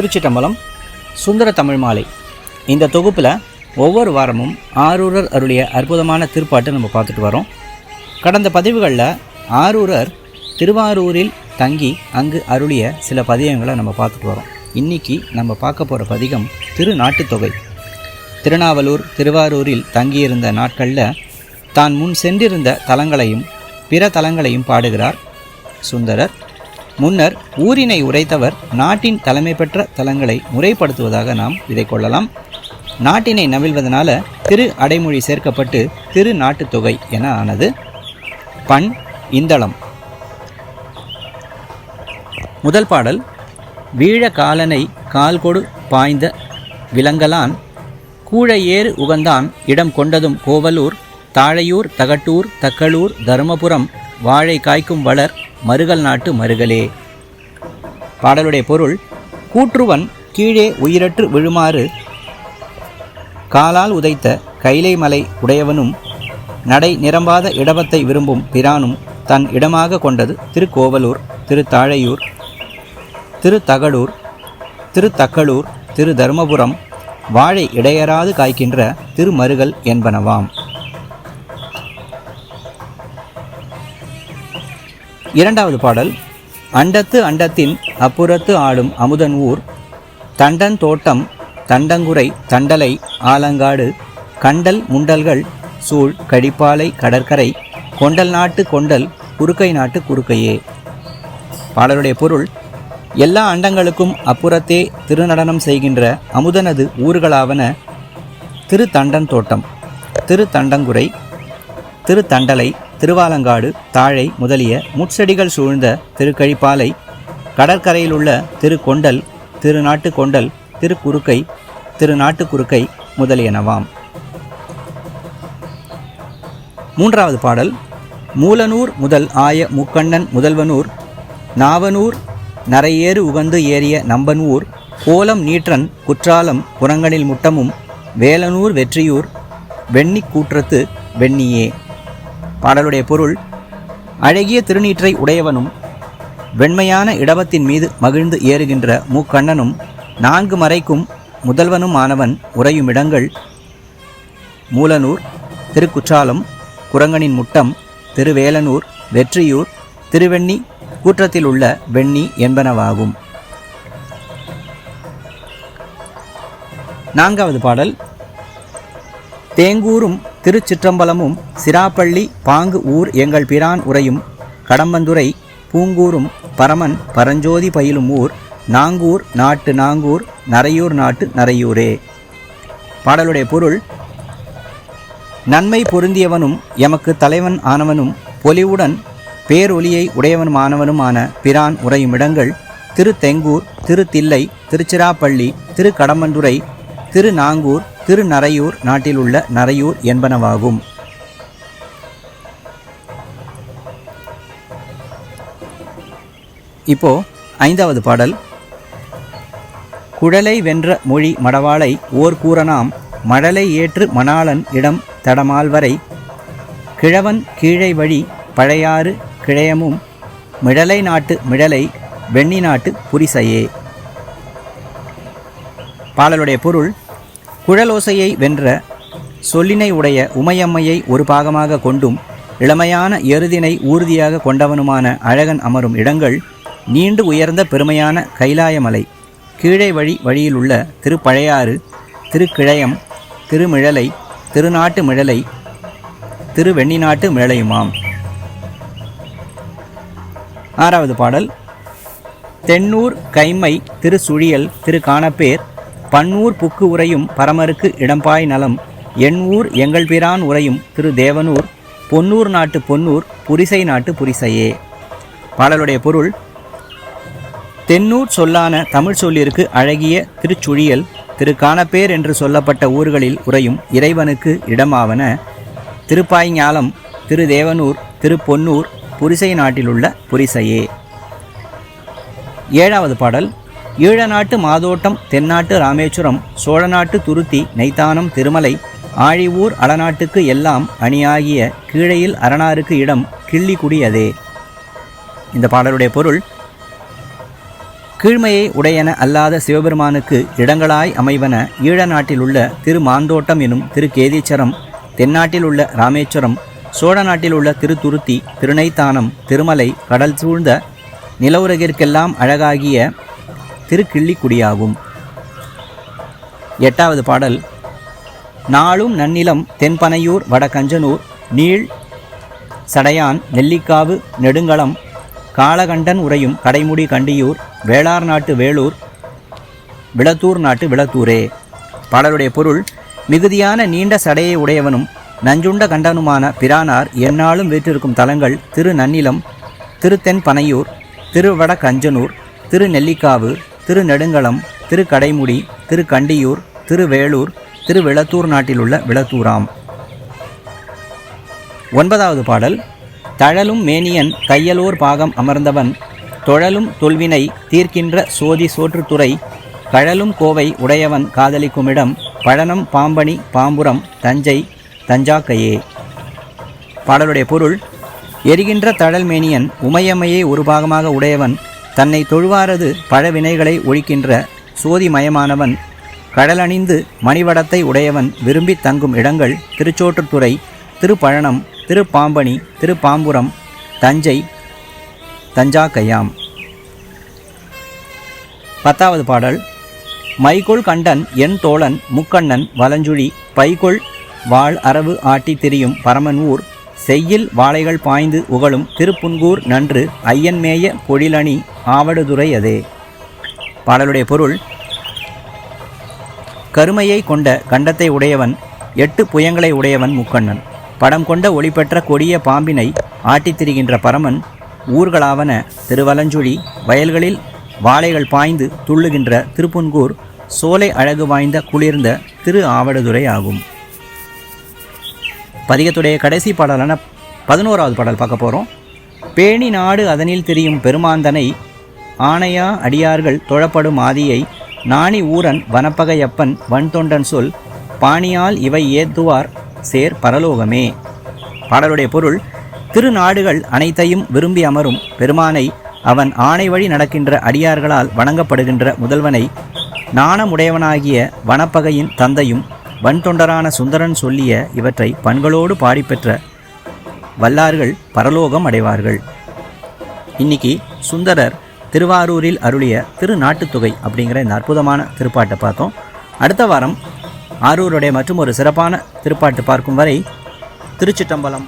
திருச்சிட்டம்பலம் சுந்தர தமிழ் மாலை. இந்த தொகுப்பில் ஒவ்வொரு வாரமும் ஆரூரர் அருளிய அற்புதமான திருப்பாட்டு நம்ம பார்த்துட்டு வரோம். கடந்த பதிவுகளில் ஆரூரர் திருவாரூரில் தங்கி அங்கு அருளிய சில பதிகங்களை நம்ம பார்த்துட்டு வரோம். இன்னைக்கு நம்ம பார்க்க போகிற பதிகம் திருநாட்டுத்தொகை. திருநாவலூர் திருவாரூரில் தங்கியிருந்த நாட்களில் தான் முன் சென்றிருந்த தலங்களையும் பிற தலங்களையும் பாடுகிறார் சுந்தரர். முன்னர் ஊரினை உரைத்தவர் நாட்டின் தலைமை பெற்ற தலங்களை முறைப்படுத்துவதாக நாம் இதை கொள்ளலாம். நாட்டினை நவிழ்வதனால திரு அடைமொழி சேர்க்கப்பட்டு திரு நாட்டுத்தொகை என ஆனது. பண் இந்தளம். முதல் பாடல் வீழ காலனை கால்கொடு பாய்ந்த விலங்கலான் கூழையேறு உகந்தான் இடம் கொண்டதும் கோவலூர் தாழையூர் தகட்டூர் தக்களூர் தருமபுரம் வாழை காய்க்கும் வளர் மருகல் நாட்டு மருகலே. பாடலுடைய பொருள் கூற்றுவன் கீழே உயிரற்று விழுமாறு காலால் உதைத்த கைலை மலை உடையவனும் நடை நிரம்பாத இடவத்தை விரும்பும் பிரானும் தன் இடமாக கொண்டது திருக்கோவலூர் திருத்தாழையூர் திருத்தகடூர் திருத்தக்களூர் திரு தருமபுரம் வாழை இடையறாது காய்க்கின்ற திருமருகல் என்பனவாம். இரண்டாவது பாடல். அண்டத்து அண்டத்தின் அப்புறத்து ஆளும் அமுதன் ஊர். தண்டன் தோட்டம் தண்டங்குறை தண்டலை ஆலங்காடு கண்டல் முண்டல்கள் சூழ் கடிப்பாலை கடற்கரை கொண்டல் நாட்டு கொண்டல் குறுக்கை நாட்டு குறுக்கையே. பாடலுடைய பொருள் எல்லா அண்டங்களுக்கும் அப்புறத்தே திருநடனம் செய்கின்ற அமுதனது ஊர்களாவன திருத்தண்டன் தோட்டம் திருத்தண்டங்குறை திருத்தண்டலை திருவாலங்காடு தாழை முதலிய முட்செடிகள் சூழ்ந்த திருக்கழிப்பாலை கடற்கரையில் உள்ள திருக்கொண்டல் திருநாட்டு கொண்டல் திருக்குறுக்கை திருநாட்டு குறுக்கை முதலியனவாம். மூன்றாவது பாடல். மூலனூர் முதல் ஆய முக்கண்ணன் முதல்வனூர் நாவனூர் நரையேறு உகந்து ஏறிய நம்பனூர் கோலம் நீற்றன் குற்றாலம் புறங்கனில் முட்டமும் வேலனூர் வெற்றியூர் வெண்ணி கூற்றத்து வெண்ணியே. பாடலுடைய பொருள் அழகிய திருநீற்றை உடையவனும் வெண்மையான இடவத்தின் மீது மகிழ்ந்து ஏறுகின்ற மூக்கண்ணனும் நான்கு மறைக்கும் முதல்வனும் ஆனவன் உறையும் இடங்கள் மூலனூர் திருக்குற்றாலம் குரங்கனின் முட்டம் திருவேலனூர் வெற்றியூர் திருவெண்ணி கூற்றத்தில் உள்ள வெண்ணி என்பனவாகும். நான்காவது பாடல் தேங்கூரும் திருச்சிற்றம்பலமும் சிராப்பள்ளி பாங்கு ஊர் எங்கள் பிரான் உரையும் கடம்பந்துரை பூங்கூரும் பரமன் பரஞ்சோதி பயிலும் ஊர் நாங்கூர் நாட்டு நாங்கூர் நரையூர் நாட்டு நரையூரே பாடலுடைய பொருள் நன்மை பொருந்தியவனும் எமக்கு தலைவன் ஆனவனும் பொலிவுடன் பேரொலியை உடையவனுமானவனுமான பிரான் உறையும் இடங்கள் திருத்தெங்கூர் திருத்தில்லை திருச்சிராப்பள்ளி திருக்கடம்பந்துரை திருநாங்கூர் திருநரையூர் நாட்டிலுள்ள நரையூர் என்பனவாகும். இப்போ ஐந்தாவது பாடல். குழலை வென்ற மொழி மடவாளை ஓர் கூறனாம் மழலை ஏற்று மணாளன் இடம் தடமால்வரை கிழவன் கீழை வழி பழையாறு கிழையமும் மிடலை நாட்டு மிடலை வெண்ணி நாட்டு புரிசையே. பாடலுடைய பொருள் குழலோசையை வென்ற சொல்லினை உடைய உமையம்மையை ஒரு பாகமாக கொண்டும் இளமையான எருதினை ஊர்தியாக கொண்டவனுமான அழகன் அமரும் இடங்கள் நீண்டு உயர்ந்த பெருமையான கைலாயமலை கீழே வழி வழியிலுள்ள திருப்பழையாறு திருக்கிழயம் திருமிழலை திருநாட்டு மிழலை திருவெண்ணிநாட்டு மிழலையுமாம். ஆறாவது பாடல். தென்னூர் கைம்மை திருசுழியல் திரு காணப்பேர் பன்னூர் புக்கு உரையும் பரமருக்கு இடம்பாய் நலம். என் ஊர் எங்கள் பிரான் உரையும் திரு தேவனூர். பொன்னூர் நாட்டு பொன்னூர் புரிசை நாட்டு புரிசையே. பாடலுடைய பொருள் தென்னூர் சொல்லான தமிழ் சொல்லிற்கு அழகிய திருச்சுழியல் திரு காணப்பேர் என்று சொல்லப்பட்ட ஊர்களில் உரையும் இறைவனுக்கு இடமாவன. திருப்பாய்ஞாலம் திரு தேவனூர் திரு பொன்னூர் புரிசை நாட்டிலுள்ள புரிசையே. ஏழாவது பாடல் ஈழநாட்டு மாதோட்டம் தென்னாட்டு ராமேஸ்வரம் சோழநாட்டு துருத்தி நெய்த்தானம் திருமலை ஆழிவூர் அலநாட்டுக்கு எல்லாம் அணியாகிய கீழையில் அரணாருக்கு இடம் கிள்ளிக்குடி அதே இந்த பாடலுடைய பொருள் கீழ்மையை உடையன அல்லாத சிவபெருமானுக்கு இடங்களாய் அமைவன ஈழ நாட்டில் உள்ள திரு மாந்தோட்டம் எனும் திரு கேதீச்சரம் தென்னாட்டில் உள்ள ராமேஸ்வரம் சோழ நாட்டில் உள்ள திருத்துருத்தி திருநைத்தானம் திருமலை கடல் சூழ்ந்த நிலவுலகிற்கெல்லாம் அழகாகிய திருக்கிள்ளிக்குடியாகும். எட்டாவது பாடல். நாளும் நன்னிலம் தென்பனையூர் வடகஞ்சனூர் நீள் சடையான் நெல்லிக்காவு நெடுங்களம் காளகண்டன் உறையும் கடைமுடி கண்டியூர் வேளார் நாட்டு வேலூர் விளத்தூர் நாட்டு விளத்தூரே. பாடலுடைய பொருள் மிகுதியான நீண்ட சடையை உடையவனும் நஞ்சுண்ட கண்டனுமான பிரானார் எந்நாளும் வீற்றிருக்கும் தலங்கள் திரு நன்னிலம் திரு திருவடகஞ்சனூர் திரு நெல்லிக்காவு திரு நெடுங்களம் திரு கடைமுடி திரு கண்டியூர் திரு வேலூர் திரு விளத்தூர் நாட்டில் உள்ள விளத்தூராம். ஒன்பதாவது பாடல். தழலும் மேனியன் கையலோர் பாகம் அமர்ந்தவன் தொழலும் தொல்வினை தீர்க்கின்ற சோதி சோற்றுத்துறை கழலும் கோவை உடையவன் காதலிக்குமிடம் பழனம் பாம்பணி பாம்புரம் தஞ்சை தஞ்சாக்கையே. பாடலுடைய பொருள் எரிகின்ற தழல் மேனியன் உமையம்மையை ஒரு பாகமாக உடையவன் தன்னை தொழுவாரது பழவினைகளை ஒழிக்கின்ற சோதிமயமானவன் கடலணிந்து மணிவடத்தை உடையவன் விரும்பி தங்கும் இடங்கள் திருச்சோற்றுத்துறை திருப்பழனம் திருப்பாம்பணி திருப்பாம்புரம் தஞ்சை தஞ்சாக்கையாம். பத்தாவது பாடல். மைகொள் கண்டன் என் தோழன் முக்கண்ணன் வலஞ்சுழி பைகொள் வாழ் அரவு ஆட்டி திரியும் பரமன் ஊர் செய்யில் வாழைகள் பாய்ந்து உகழும் திருப்புன்கூர் நன்று ஐயன்மேய பொழிலணி ஆவடுதுறை அதே. பாடலுடைய பொருள் கருமையை கொண்ட கண்டத்தை உடையவன் எட்டு புயங்களை உடையவன் முக்கண்ணன். படம் கொண்ட ஒளிபெற்ற கொடிய பாம்பினை ஆட்டித் திரிகின்ற பரமன் ஊர்களாவன திருவலஞ்சுழி வயல்களில் வாழைகள் பாய்ந்து துள்ளுகின்ற திருப்புன்கூர் சோலை அழகு வாய்ந்த குளிர்ந்த திரு ஆவடுதுறை ஆகும். பதிகத்துடைய கடைசி பாடலான பதினோராவது பாடல் பார்க்க போகிறோம் பேணி நாடு அதனில் தெரியும் பெருமாந்தனை ஆணையா அடியார்கள் தொழப்படும் ஆதியை நாணி ஊரன் வனப்பகையப்பன் வன்தொண்டன் சொல் பாணியால் இவை ஏத்துவார் சேர் பரலோகமே. பாடலுடைய பொருள் திருநாடுகள் அனைத்தையும் விரும்பி அமரும் பெருமானை அவன் ஆணை வழி நடக்கின்ற அடியார்களால் வணங்கப்படுகின்ற முதல்வனை நாணமுடையவனாகிய வனப்பகையின் தந்தையும் வன்தொண்டரான சுந்தரன் சொல்லிய இவற்றை பண்களோடு பாடிப்பெற்ற வல்லார்கள் பரலோகம் அடைவார்கள். இன்னைக்கு சுந்தரர் திருவாரூரில் அருளிய திருநாட்டுத்தொகை அப்படிங்கிற இந்த அற்புதமான திருப்பாட்டை பார்த்தோம். அடுத்த வாரம் ஆரூருடைய மற்றும் ஒரு சிறப்பான திருப்பாட்டு பார்க்கும் வரை திருச்சிட்டம்பலம்.